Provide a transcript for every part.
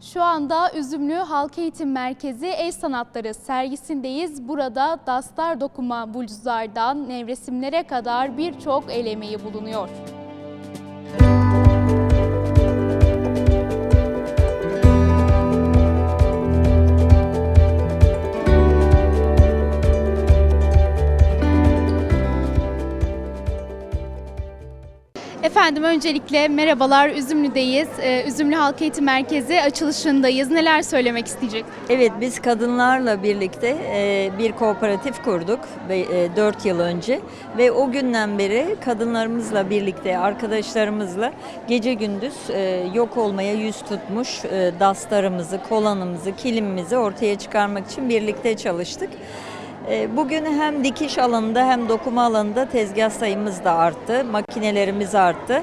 Şu anda Üzümlü Halk Eğitim Merkezi El Sanatları sergisindeyiz. Burada dastar dokuma bulcuzlardan nevresimlere kadar birçok el emeği bulunuyor. Efendim öncelikle merhabalar Üzümlü'deyiz. Ee, Üzümlü Halk Eğitim Merkezi açılışındayız. Neler söylemek isteyecek? Evet biz kadınlarla birlikte e, bir kooperatif kurduk 4 yıl önce ve o günden beri kadınlarımızla birlikte arkadaşlarımızla gece gündüz e, yok olmaya yüz tutmuş e, dastarımızı, kolanımızı, kilimimizi ortaya çıkarmak için birlikte çalıştık. E, Bugün hem dikiş alanında hem dokuma alanında tezgah sayımız da arttı, makinelerimiz arttı.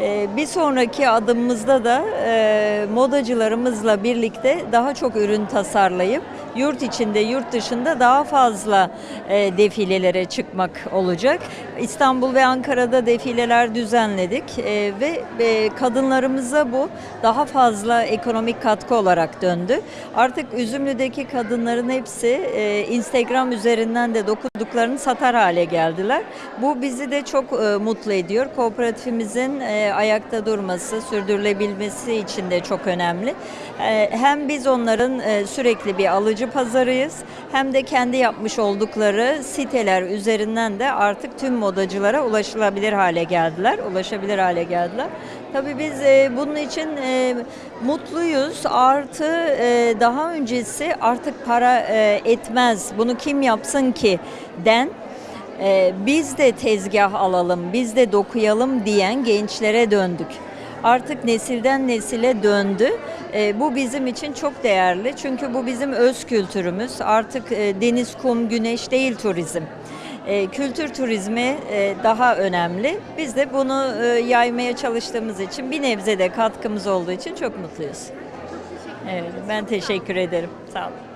E, Bir sonraki adımımızda da e, modacılarımızla birlikte daha çok ürün tasarlayıp yurt içinde, yurt dışında daha fazla e, defilelere çıkmak olacak. İstanbul ve Ankara'da defileler düzenledik e, ve e, kadınlarımıza bu daha fazla ekonomik katkı olarak döndü. Artık Üzümlü'deki kadınların hepsi e, Instagram üzerinden de dokuduklarını satar hale geldiler. Bu bizi de çok e, mutlu ediyor. Kooperatifimizin e, ayakta durması, sürdürülebilmesi için de çok önemli. E, hem biz onların e, sürekli bir alıcı pazarıyız hem de kendi yapmış oldukları siteler üzerinden de artık tüm modacılara ulaşılabilir hale geldiler, ulaşabilir hale geldiler. Tabii biz e, bunun için e, mutluyuz. Artı e, daha öncesi artık para e, etmez. Bunu kim yapsın ki den e, biz de tezgah alalım, biz de dokuyalım diyen gençlere döndük. Artık nesilden nesile döndü. E, bu bizim için çok değerli. Çünkü bu bizim öz kültürümüz. Artık e, deniz, kum, güneş değil turizm. E, kültür turizmi daha önemli. Biz de bunu yaymaya çalıştığımız için bir nebze de katkımız olduğu için çok mutluyuz. Evet, ben teşekkür ederim. Sağ olun.